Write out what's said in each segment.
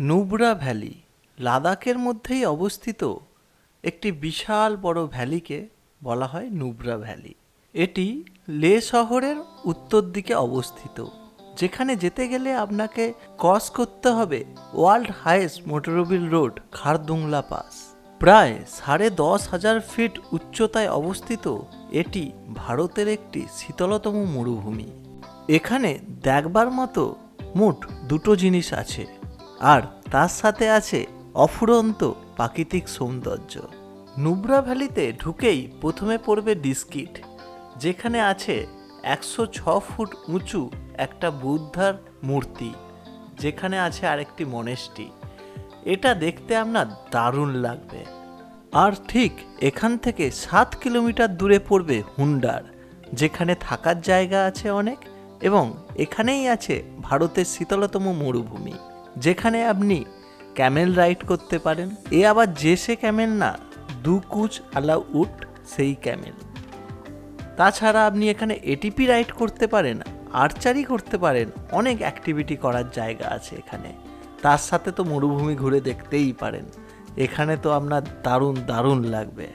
Nubra valley লাদাখের মধ্যেই অবস্থিত একটি বিশাল বড় ভ্যালিকে বলা হয় নুব্রা ভ্যালি। এটি লে শহরের উত্তর দিকে অবস্থিত। যেখানে যেতে গেলে আপনাকে ক্রস করতে হবে world highest motorable road, Khardungla pass. প্রায় সাড়ে দশ হাজার ফিট উচ্চতায় অবস্থিত এটি ভারতের একটি শীতলতম মরুভূমি। এখানে দেখবার মতো মোট দুটো জিনিস আছে। আর তার সাথে আছে অফুরন্ত প্রাকৃতিক সৌন্দর্য। নুব্রা ভ্যালিতে ঢুকেই প্রথমে পড়বে ডিস্কিট, যেখানে আছে একশো ছ ফুট উঁচু একটা বুদ্ধার মূর্তি, যেখানে আছে আরেকটি মনেষ্টি। এটা দেখতে আপনার দারুণ লাগবে। আর ঠিক এখান থেকে সাত কিলোমিটার দূরে পড়বে হুন্ডার, যেখানে থাকার জায়গা আছে অনেক এবং এখানেই আছে ভারতের শীতলতম মরুভূমি। যেখানে আপনি ক্যামেল রাইড করতে পারেন। এ আবার যে সে ক্যামেল না, দু কুচ আলা উট সেই ক্যামেল। তাছাড়া আপনি এখানে এটিপি রাইড করতে পারেন, আর্চারি করতে পারেন, অনেক অ্যাক্টিভিটি করার জায়গা আছে এখানে। তার সাথে তো মরুভূমি ঘুরে দেখতেই পারেন। এখানে তো আপনার দারুণ দারুণ লাগবে।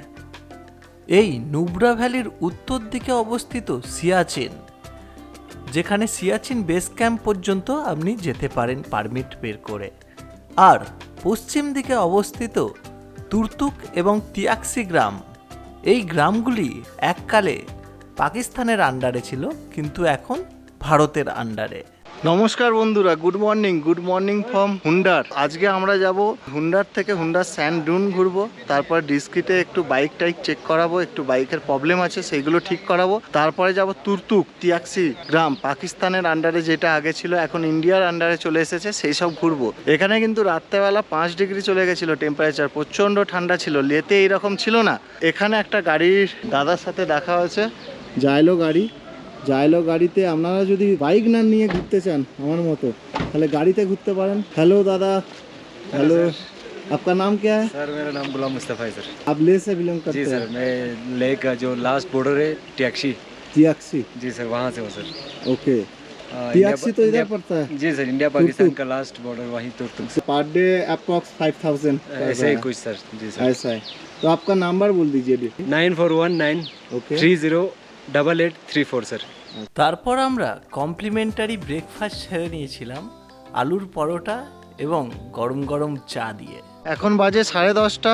এই নুব্রা ভ্যালির উত্তর দিকে অবস্থিত সিয়াচেন। যেখানে সিয়াচিন বেস ক্যাম্প পর্যন্ত আপনি যেতে পারেন পারমিট বের করে। আর পশ্চিম দিকে অবস্থিত তুর্তুক এবং তিয়াক্সি গ্রাম, এই গ্রামগুলি এককালে পাকিস্তানের আন্ডারে ছিল, কিন্তু এখন ভারতের আন্ডারে নমস্কার বন্ধুরা good morning good morning from Hunder আজকে আমরা যাব হুন্ডার থেকে হুন্ডার স্যান্ড ডুন ঘুরবো, তারপর ডিস্কিটে একটু বাইক টাইক চেক করাবো, একটু বাইকের প্রবলেম আছে, সেইগুলো ঠিক করাবো। তারপরে যাব তুর্তুক, তিয়াক্সি গ্রাম, পাকিস্তানের আন্ডারে যেটা আগে ছিল, এখন ইন্ডিয়ার আন্ডারে চলে এসেছে, সেই সব ঘুরবো। এখানে কিন্তু রাত্রেবেলা পাঁচ ডিগ্রি চলে গেছিল টেম্পারেচার প্রচণ্ড ঠান্ডা ছিল, লেতে এইরকম ছিল না। এখানে একটা গাড়ির দাদার সাথে দেখা হয়েছে জাইলো গাড়ি জাইলো গাড়িতে আপনারা যদি বাইক না নিয়ে ঘুরতে চান আমার মতো তাহলে গাড়িতে ঘুরতে পারেন হ্যালো দাদা हेलो आपका नाम क्या है सर मेरा नाम गुलाम मुस्तफ़ा है सर आप ले से बिलोंग करते जी सर हैं मैं लेह का जो लास्ट बॉर्डर है टैक्सी तियाक्सी जी सर वहाँ से हूँ सर ओके आ, तियाक्सी इंडिया- तो इधर इंडिया- पड़ता है जी सर इंडिया पाकिस्तान तुर्तुक। का लास्ट बॉर्डर वहीं तुर्तुक से per day approx five thousand ऐसे ही कुछ सर जी सर ऐसा है तो आपका नंबर बोल दीजिए अभी nine four one nine okay three zero double eight three four sir তারপর আমরা কমপ্লিমেন্টারি ব্রেকফাস্ট সেরে নিয়েছিলাম আলুর পরোটা এবং গরম গরম চা দিয়ে। এখন বাজে সাড়ে দশটা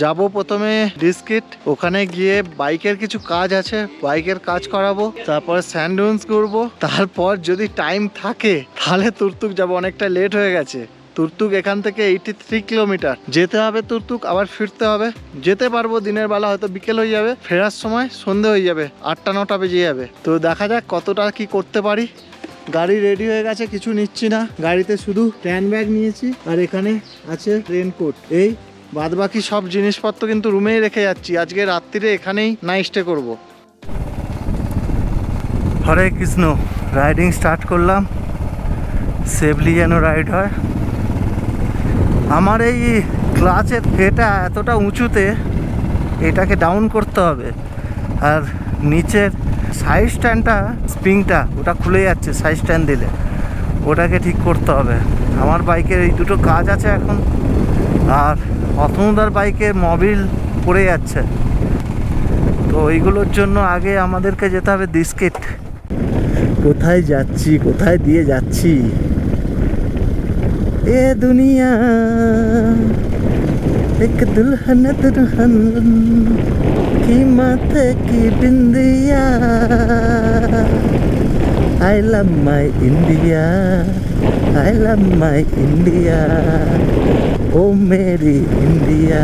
যাব প্রথমে ডিসকিট ওখানে গিয়ে বাইকের কিছু কাজ আছে বাইকের কাজ করাবো তারপর স্যান্ডুন্স করব তারপর যদি টাইম থাকে তাহলে তুরতুক যাব অনেকটা লেট হয়ে গেছে। তুর্তুক এখান থেকে এইটি থ্রি কিলোমিটার। যেতে হবে তুর্তুক, আবার ফিরতে হবে। যেতে পারব, দিনের বেলা হয়তো বিকেল হয়ে যাবে, ফেরার সময় সন্ধে হয়ে যাবে, আটটা, নটা বেজে যাবে। তো দেখা যাক কতটা কি করতে পারি। গাড়ি রেডি হয়ে গেছে, কিছু নিচ্ছি না। গাড়িতে শুধু ট্যান ব্যাগ নিয়েছি, আর এখানে আছে রেনকোট এই বাদ বাকি সব জিনিসপত্র কিন্তু রুমেই রেখে যাচ্ছি। আজকে রাত্রিরে এখানেই নাইট স্টে করব। হরে কৃষ্ণ রাইডিং স্টার্ট করলাম। সেফলি যেন রাইড হয়। আমার এই ক্লাচের এটা এতটা উঁচুতে এটাকে ডাউন করতে হবে। আর নিচের সাইড স্ট্যান্ডটা স্প্রিংটা ওটা খুলে যাচ্ছে সাইড স্ট্যান্ড দিলে। ওটাকে ঠিক করতে হবে। আমার বাইকের এই দুটো কাজ আছে এখন। আর অথমদার বাইকে মবিল পড়ে যাচ্ছে। তো এইগুলোর জন্য আগে আমাদেরকে যেতে হবে ডিস্কেট কোথায় যাচ্ছি, কোথায় দিয়ে যাচ্ছি? এ দুনিয়া, এক দুলহন দুলহন, কি মাথে কি Bindiya. I love my India I love my India ও মেরি ইন্ডিয়া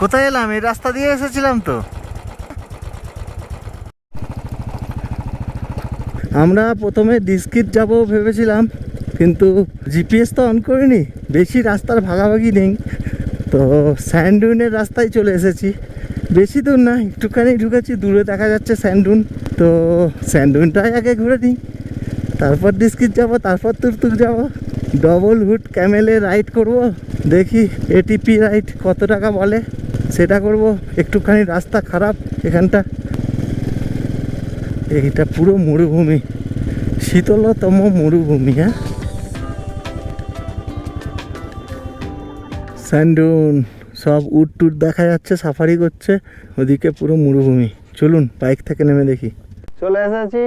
কোথায় এলাম? এই রাস্তা দিয়ে এসেছিলাম তো। আমরা প্রথমে ডিস্কিট যাব ভেবেছিলাম, কিন্তু জিপিএস তো অন করিনি, বেশি রাস্তার ভাগাভাগি নেই। তো স্যান্ডুনের রাস্তায় চলে এসেছি। বেশি দূর না, একটুখানি ঢুকেছি, দূরে দেখা যাচ্ছে স্যান্ডুন তো স্যান্ডুনটাই আগে ঘুরে নিই। তারপর ডিস্কিট যাব, তারপর তুরতুক যাব। ডবল হুড ক্যামেলে রাইড করব, দেখি এটিপি রাইড কত টাকা বলে। সেটা করব, একটুখানি রাস্তা খারাপ, এখানটা এইটা পুরো মরুভূমি। শীতলতম মরুভূমি হ্যাঁ? স্যান্ডুন সব উট টুট দেখা যাচ্ছে সাফারি করছে, ওদিকে পুরো মরুভূমি। চলুন বাইক থেকে নেমে দেখি। চলে এসেছি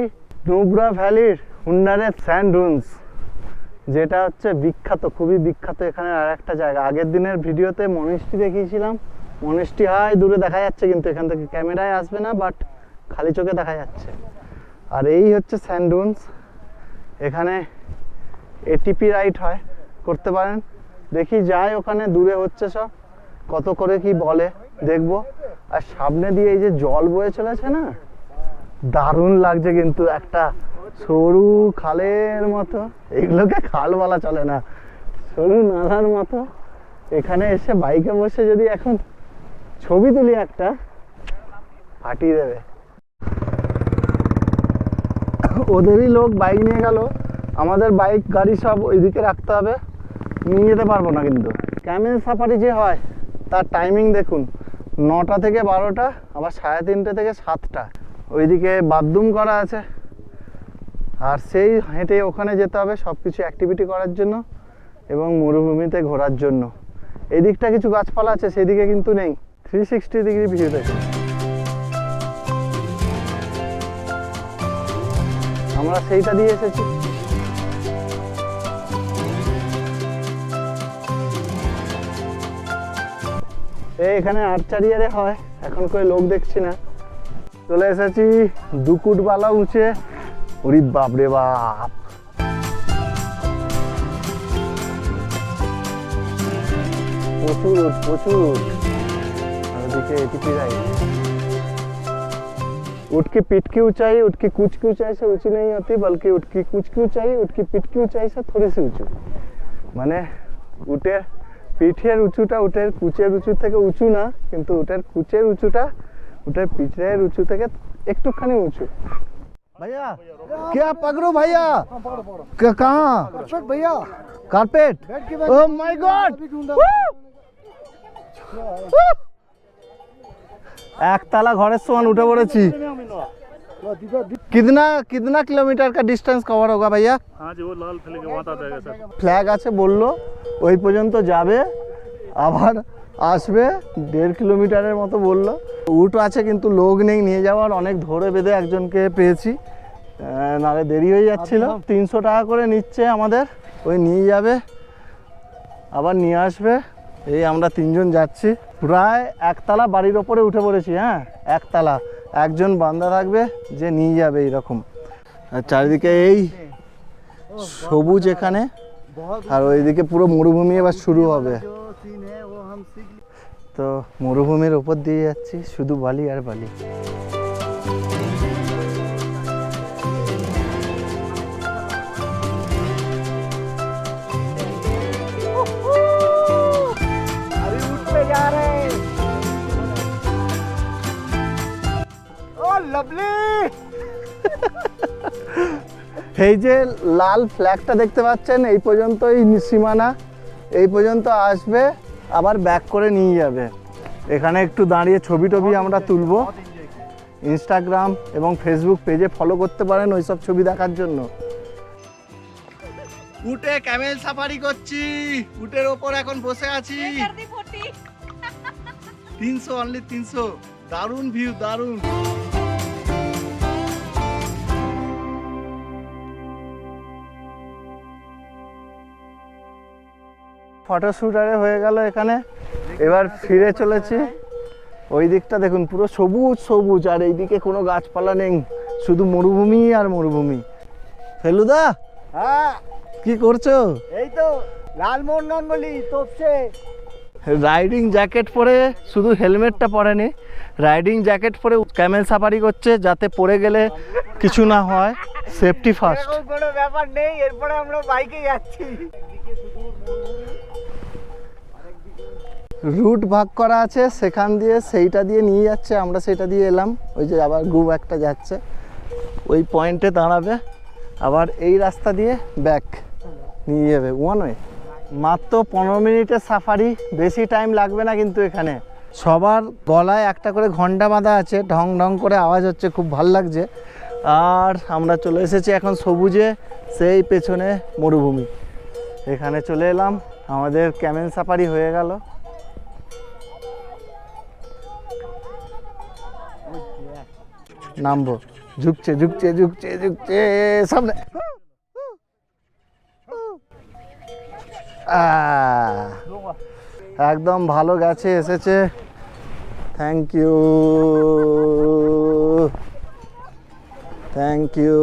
নুব্রা ভ্যালির হুন্ডারের স্যান্ডুনস যেটা হচ্ছে বিখ্যাত, খুবই বিখ্যাত এখানে আর একটা জায়গা। আগের দিনের ভিডিওতে মনেষ্টি দেখিয়েছিলাম। মনেষ্টি হয়, দূরে দেখা যাচ্ছে, কিন্তু এখান থেকে ক্যামেরায় আসবে না বাট খালি চোখে দেখা যাচ্ছে। আর এই হচ্ছে স্যান্ডুনস এখানে এটিপি রাইড হয়, করতে পারেন। দেখি যাই ওখানে, দূরে হচ্ছে সব। কত করে কি বলে, দেখব। আর সামনে দিয়ে এই যে জল বয়ে চলেছে না, দারুণ লাগছে কিন্তু একটা সরু খালের মতো। এগুলোকে খাল বলা চলে না, সরু নালার মতো। এখানে এসে বাইকে বসে যদি এখন ছবি তুলি একটা, ফাটিয়ে দেবে। ওদেরই লোক বাইক নিয়ে গেল। আমাদের বাইক, গাড়ি সব ওইদিকে রাখতে হবে। নিয়ে যেতে পারব না কিন্তু। ক্যামেল সাফারি যে হয়, তার টাইমিং দেখুন। নটা থেকে বারোটা, আবার সাড়ে তিনটে থেকে সাতটা। ওইদিকে বাথরুম করা আছে। আর সেই হেঁটে ওখানে যেতে হবে সব কিছু অ্যাক্টিভিটি করার জন্য এবং মরুভূমিতে ঘোরার জন্য। এদিকটা কিছু গাছপালা আছে, সেদিকে কিন্তু নেই। থ্রি সিক্সটি ডিগ্রি ভিউ দেখে আমরা সেইটা দিয়ে এসেছি। এখানে আর্চারিয়ারে হয়, এখন কই লোক দেখছি না। চলে এসেছি দুকুট বালা উঁচে। ওরি বাপ রে বাপ। প্রচুর প্রচুর। আর ওদিকে এটিপি রাইড ऊँट की पीठ की ऊंचाई ऊँट की कूच की ऊंचाई से ऊंची नहीं होती बल्कि ऊँट की कूच की ऊंचाई ऊँट की पीठ की ऊंचाई से थोड़ी सी উঁচু মানে উটের পিঠের উঁচুটা উটের কুচের উঁচু থেকে উঁচু না কিন্তু উটের কুচের উঁচুটা উটের পিঠের উঁচু থেকে একটুখানি উঁচু भैया क्या पकड़ो भैया क- कहाँ भैया कारपेट बैठ के ओ माय गॉड একতলা ঘরের সমান উঠে পড়েছি कितना कितना किलोमीटर का डिस्टेंस कवर होगा भैया हाँ जी वो लाल फिले के वहाँ आ जाएगा सर ফ্ল্যাগ আছে বললো ওই পর্যন্ত যাবে আবার আসবে দেড় কিলোমিটারের মতো বললো উট আছে কিন্তু লোক নেই নিয়ে যাওয়ার অনেক ধরে বেঁধে একজনকে পেয়েছি আহ, নাহলে দেরি হয়ে যাচ্ছিল তিনশো টাকা করে নিচ্ছে আমাদের ওই নিয়ে যাবে আবার নিয়ে আসবে এই আমরা তিনজন যাচ্ছি। প্রায় একতলা বাড়ির ওপরে উঠে পড়েছি হ্যাঁ? একতলা। একজন বান্দা থাকবে যে নিয়ে যাবে এইরকম। আর চারিদিকে এই সবুজ এখানে, আর ওইদিকে পুরো মরুভূমি এবার শুরু হবে। তো মরুভূমির ওপর দিয়ে যাচ্ছি, শুধু বালি আর বালি। এই যে লাল ফ্ল্যাগটা দেখতে পাচ্ছেন এই পর্যন্তই সীমানা এই পর্যন্ত আসবে আবার ব্যাক করে নিয়ে যাবে। এখানে একটু দাঁড়িয়ে ছবি টবি আমরা তুলব। ইনস্টাগ্রাম এবং ফেসবুক পেজে ফলো করতে পারেন ওই সব ছবি দেখার জন্য। উটে ক্যামেল সাফারি করছি। উটের ওপর এখন বসে আছি। তিনশো অনলি তিনশো। দারুণ ভিউ দারুণ। ফটোশ্যুটারে হয়ে গেল এখানে। এবার ফিরে চলেছি। ওই দিকটা দেখুন পুরো সবুজ সবুজ আর এইদিকে কোনো গাছপালা নেই। শুধু মরুভূমি আর মরুভূমি। ফেলুদা হ্যাঁ। কি করছ? এই তো লালমোহন গাঙ্গুলি তোপসে। রাইডিং জ্যাকেট পরে শুধু হেলমেটটা পরেনি রাইডিং জ্যাকেট পরে ক্যামেল সাফারি করছে যাতে পড়ে গেলে কিছু না হয়। Safety first. কোনো ব্যাপার নেই এরপরে আমরা বাইকে যাচ্ছি। রুট ভাগ করা আছে, সেখান দিয়ে সেইটা দিয়ে নিয়ে যাচ্ছে, আমরা সেটা দিয়ে এলাম। ওই যে আবার গ্রুপ একটা যাচ্ছে। ওই পয়েন্টে দাঁড়াবে, আবার এই রাস্তা দিয়ে ব্যাক নিয়ে যাবে। ওয়ান ওয়ে মাত্র পনেরো মিনিটের সাফারি বেশি টাইম লাগবে না কিন্তু এখানে। সবার গলায় একটা করে ঘণ্টা বাঁধা আছে, ঢং ঢং করে আওয়াজ হচ্ছে, খুব ভালো লাগছে। আর আমরা চলে এসেছি এখন সবুজে, সেই পেছনে মরুভূমি। এখানে চলে এলাম, আমাদের ক্যামেন সাফারি হয়ে গেল। নামবো। ঝুঁকছে ঝুঁকছে ঝুঁকছে ঝুঁকছে, সামনে। একদম ভালো গেছে এসেছে। থ্যাংক ইউ থ্যাংক ইউ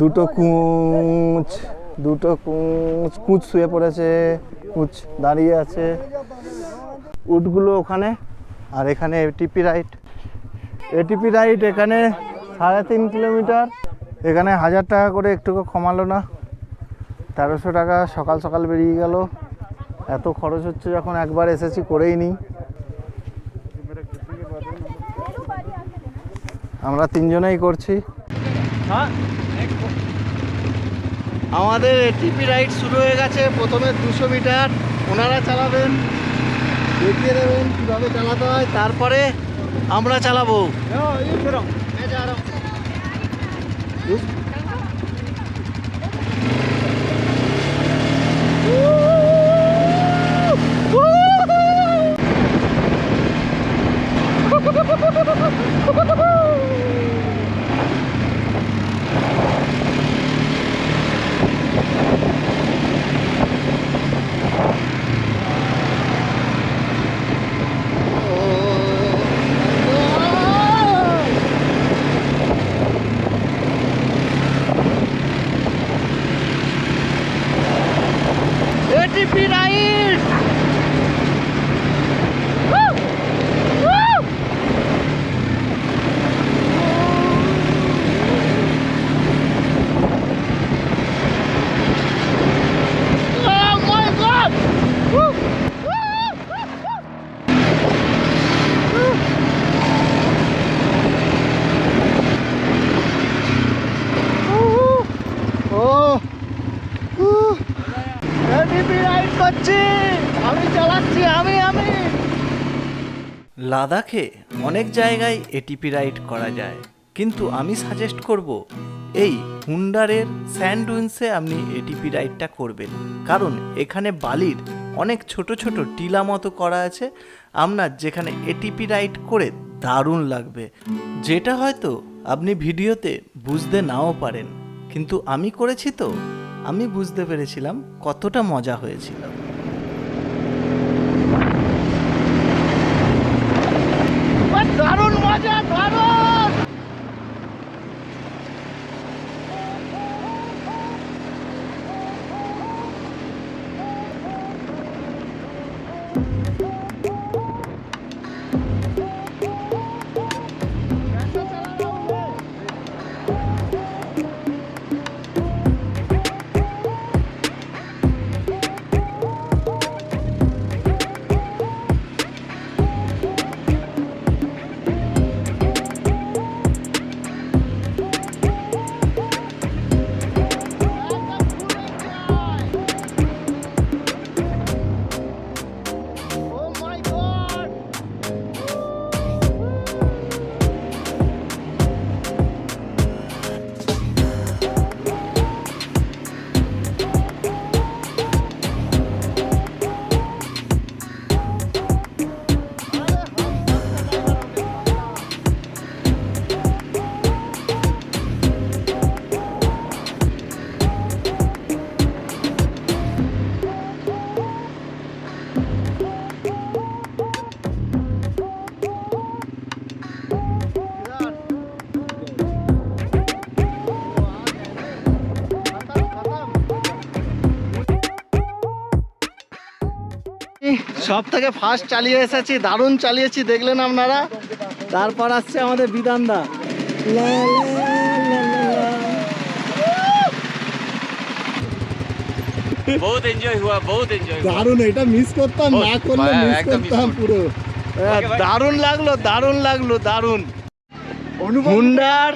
দুটো কুঁচ দুটো কুঁচ কুঁচ শুয়ে পড়েছে, কুঁচ দাঁড়িয়ে আছে। উটগুলো ওখানে, আর এখানে টিপি রাইড এটিপি রাইড এখানে সাড়ে তিন কিলোমিটার। এখানে হাজার টাকা করে একটুকু কমালো না। তেরোশো টাকা সকাল সকাল বেরিয়ে গেল। এত খরচ হচ্ছে যখন একবার এসেছি করেই নিই আমরা তিনজনেই করছি। আমাদের এটিপি রাইড শুরু হয়ে গেছে। প্রথমে দুশো মিটার। ওনারা চালাবেন। দেখিয়ে দেবেন কীভাবে চালাতে হয়। তারপরে আমরা চালাবো এটিপি রাইড ও এটিপি রাইড করছি আমি চালাচ্ছি আমি আমি লাদাখে অনেক জায়গায় এটিপি রাইড করা যায়। কিন্তু আমি সাজেস্ট করব, এই হুন্ডারের স্যান্ডউইন্সে আপনি এটিপি রাইডটা করবেন। কারণ এখানে বালির অনেক ছোট ছোট টিলা মতো করা আছে। আপনার যেখানে এটিপি রাইড করে দারুণ লাগবে। যেটা হয়তো আপনি ভিডিওতে বুঝতে নাও পারেন। কিন্তু আমি করেছি তো? আমি বুঝতে পেরেছিলাম কতটা মজা হয়েছিল। দারুণ মজা দারুণ! সব থেকে ফার্স্ট চালিয়ে এসেছি দারুণ চালিয়েছি দেখলেন আপনারা? তারপর আসছে আমাদের বিধানদা। বহুত দারুণ এটা মিস করতাম না করতাম পুরো। হ্যাঁ, দারুণ লাগল দারুণ লাগল দারুণ। হুন্ডার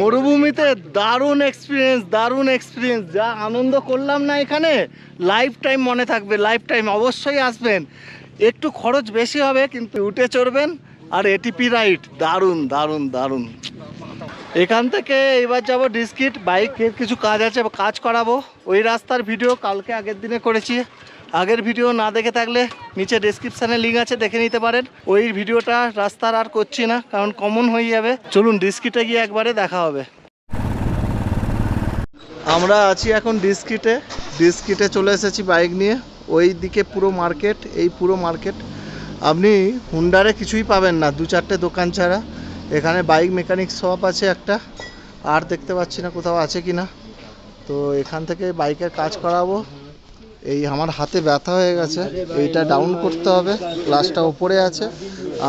মরুভূমিতে দারুণ এক্সপিরিয়েন্স দারুণ এক্সপিরিয়েন্স যা আনন্দ করলাম না এখানে লাইফ টাইম মনে থাকবে লাইফ টাইম অবশ্যই আসবেন। একটু খরচ বেশি হবে, কিন্তু উঠে চড়বেন, আর এটিপি রাইড দারুণ দারুণ দারুণ। এখান থেকে এবার যাব ডিস্কিট বাইকের কিছু কাজ আছে, কাজ করাবো। ওই রাস্তার ভিডিও কালকে আগের দিনে করেছি। আগের ভিডিও না দেখে থাকলে নিচে ডেসক্রিপশানে লিঙ্ক আছে, দেখে নিতে পারেন। ওই ভিডিওটা রাস্তার আর করছি না, কারণ কমন হয়ে যাবে। চলুন ডিস্কিটে গিয়ে একবারে দেখা হবে। আমরা আছি এখন ডিস্কিটে ডিস্কিটে চলে এসেছি বাইক নিয়ে। ওই দিকে পুরো মার্কেট এই পুরো মার্কেট আপনি হুন্ডারে কিছুই পাবেন না, দু চারটে দোকান ছাড়া। এখানে বাইক মেকানিক শপ আছে একটা। আর দেখতে পাচ্ছি না কোথাও আছে কি না তো এখান থেকে বাইকের কাজ করাবো। এই আমার হাতে ব্যথা হয়ে গেছে। এইটা ডাউন করতে হবে। গ্লাসটা ওপরে আছে।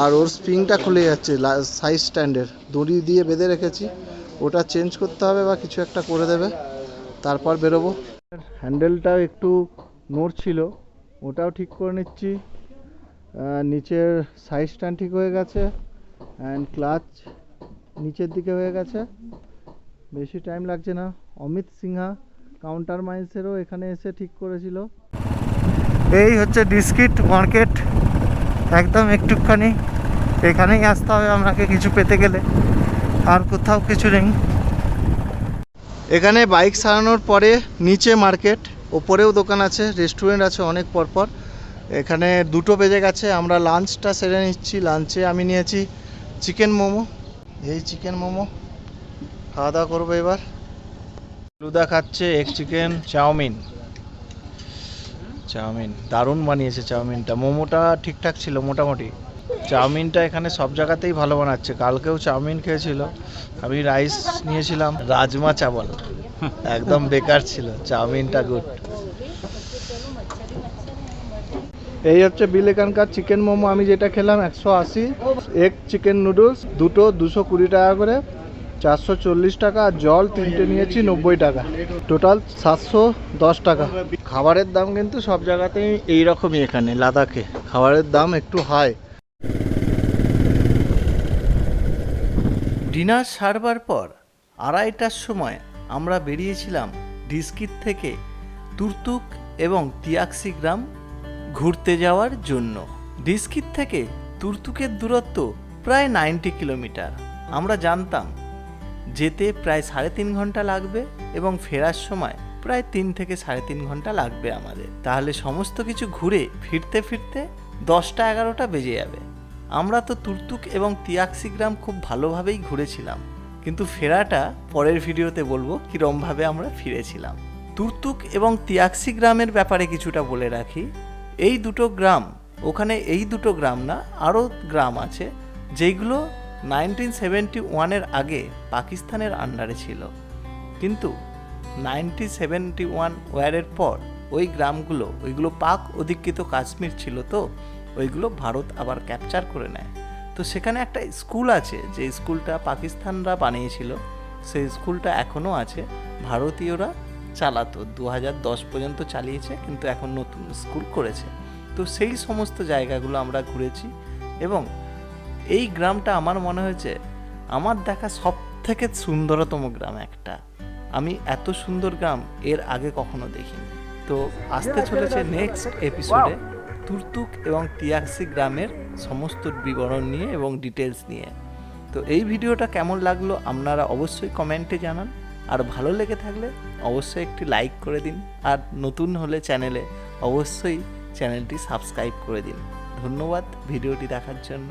আর ওর স্প্রিংটা খুলে যাচ্ছে সাইড স্ট্যান্ডের দড়ি দিয়ে বেঁধে রেখেছি। ওটা চেঞ্জ করতে হবে বা কিছু একটা করে দেবে। তারপর বেরোবো। হ্যান্ডেলটাও একটু নড়ছিল। ওটাও ঠিক করে নিচ্ছি। নিচের সাইড স্ট্যান্ড ঠিক হয়ে গেছে। অ্যান্ড ক্লাচ নিচের দিকে হয়ে গেছে। বেশি টাইম লাগছে না। অমিত সিনহা কাউন্টার মাইন্সেরও এখানে এসে ঠিক করেছিল। এই হচ্ছে ডিস্কিট মার্কেট। একদম একটুখানি এখানেই আসতে হবে আপনাকে কিছু পেতে গেলে। আর কোথাও কিছু নেই। এখানে বাইক সারানোর পরে নিচে মার্কেট ওপরেও দোকান আছে রেস্টুরেন্ট আছে অনেক পরপর। এখানে দুটো বেজে গেছে আমরা লাঞ্চটা সেরে নিচ্ছি। লাঞ্চে আমি নিয়েছি চিকেন মোমো। এই চিকেন মোমো। খাওয়া দাওয়া করব এবার। লুদা খাচ্ছে এগ চিকেন চাউমিন। চাউমিন, দারুণ বানিয়েছে চাউমিনটা। মোমোটা ঠিকঠাক ছিল মোটামুটি। চাউমিনটা এখানে সব জায়গাতেই ভালো বানাচ্ছে। কালকেও চাউমিন খেয়েছিল। আমি রাইস নিয়েছিলাম, রাজমা চাবল একদম বেকার ছিল। চাউমিনটা গুড এই হচ্ছে বিল এখানকার চিকেন মোমো। আমি যেটা খেলাম একশো আশি। এগ চিকেন নুডলস দুটো দুশো কুড়ি টাকা করে। চারশো চল্লিশ টাকা আর জল তিনটে নিয়েছি নব্বই টাকা। টোটাল সাতশো দশ টাকা। খাবারের দাম কিন্তু সব জায়গাতেই এইরকমই এখানে লাদাখে। খাবারের দাম একটু হাই ডিনার সারবার পর আড়াইটার সময় আমরা বেরিয়েছিলাম ডিস্কিট থেকে তুর্তুক এবং তিয়াক্সি গ্রাম ঘুরতে যাওয়ার জন্য। ডিস্কিট থেকে তুর্তুকের দূরত্ব প্রায় নাইনটি কিলোমিটার। আমরা জানতাম যেতে প্রায় সাড়ে তিন ঘণ্টা লাগবে এবং ফেরার সময় প্রায় তিন থেকে সাড়ে তিন ঘণ্টা লাগবে আমাদের। তাহলে সমস্ত কিছু ঘুরে ফিরতে ফিরতে দশটা এগারোটা বেজে যাবে। আমরা তো তুর্তুক এবং তিয়াক্সি গ্রাম খুব ভালোভাবেই ঘুরেছিলাম, কিন্তু ফেরাটা পরের ভিডিওতে বলব কীরমভাবে আমরা ফিরেছিলাম। তুর্তুক এবং তিয়াক্সি গ্রামের ব্যাপারে কিছুটা বলে রাখি, এই দুটো গ্রাম, ওখানে এই দুটো গ্রাম না, আরও গ্রাম আছে যেগুলো নাইনটিন সেভেন্টি ওয়ানের আগে পাকিস্তানের আন্ডারে ছিল। কিন্তু নাইনটিন সেভেন্টি ওয়ান ওয়ারের পর ওই গ্রামগুলো, ওইগুলো পাক অধিকৃত কাশ্মীর ছিল তো, ওইগুলো ভারত আবার ক্যাপচার করে নেয়। তো সেখানে একটা স্কুল আছে, যে স্কুলটা পাকিস্তানরা বানিয়েছিল, সেই স্কুলটা এখনও আছে, ভারতীয়রা চালাতো। দু দশ পর্যন্ত চালিয়েছে, কিন্তু এখন নতুন স্কুল করেছে। তো সেই সমস্ত জায়গাগুলো আমরা ঘুরেছি এবং এই গ্রামটা আমার মনে হয়েছে, আমার দেখা সব থেকে সুন্দরতম গ্রাম একটা। আমি এত সুন্দর গ্রাম এর আগে কখনো দেখিনি। তো আসতে চলেছে নেক্সট এপিসোডে তুর্তুক এবং তিয়াক্সি গ্রামের সমস্ত বিবরণ নিয়ে এবং ডিটেলস নিয়ে। তো এই ভিডিওটা কেমন লাগল আপনারা অবশ্যই কমেন্টে জানান। আর ভালো লেগে থাকলে অবশ্যই একটি লাইক করে দিন। আর নতুন হলে চ্যানেলে অবশ্যই চ্যানেলটি সাবস্ক্রাইব করে দিন। ধন্যবাদ ভিডিওটি দেখার জন্য।